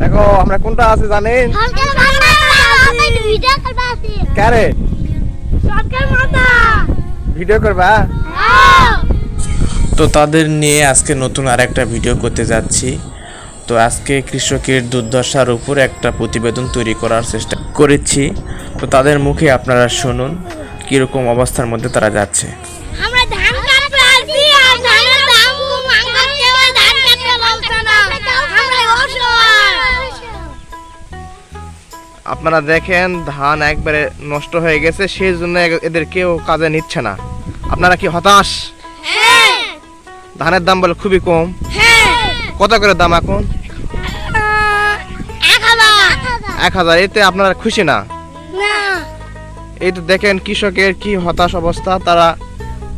দেখো আমরা কোনটা আছে জানেন? কারে? ভিডিও করবা? হ্যাঁ। তো তাদের নিয়ে আজকে নতুন আর একটা ভিডিও করতে যাচ্ছি। তো আজকে কৃষকের দুর্দশার উপর একটা প্রতিবেদন তৈরি করার চেষ্টা করেছি। তো তাদের মুখে আপনারা শুনুন কীরকম অবস্থার মধ্যে তারা যাচ্ছে। আপনারা দেখেন ধান একবারে নষ্ট হয়ে গেছে সেই জন্য এদের কেউ কাজে নিচ্ছে না। আপনারা কি হতাশ? হ্যাঁ। ধানের দাম বলে খুবই কম। হ্যাঁ। কত করে দাম এখন? এক হাজার এতে আপনারা খুশি না? না। এই তো দেখেন কৃষকের কি হতাশ অবস্থা তারা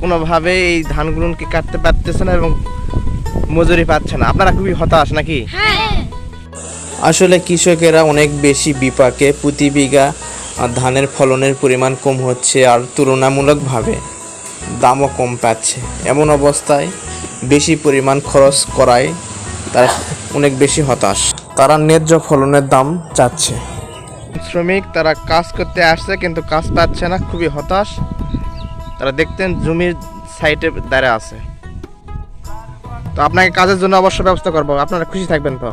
কোনোভাবে এই ধানগুলোকে কাটতে পারতেছে না এবং মজুরি পাচ্ছে না। আপনারা খুবই হতাশ নাকি? হ্যাঁ। আসলে কৃষকেরা অনেক বেশি বিপাকে প্রতি বিঘা ধানের ফলনের পরিমাণ কম হচ্ছে আর তুলনামূলকভাবে দামও কম পাচ্ছে। এমন অবস্থায় বেশি পরিমাণ খরচ করায় তারা অনেক বেশি হতাশ। তারা ন্যায্য ফলনের দাম চাচ্ছে। শ্রমিক তারা কাজ করতে আসছে কিন্তু কাজ পাচ্ছে না, খুবই হতাশ। তারা দেখতেন জমির সাইডে দাঁড়িয়ে আছে। তো আপনাকে কাজের জন্য অবশ্য ব্যবস্থা করব। আপনারা খুশি থাকবেন তো?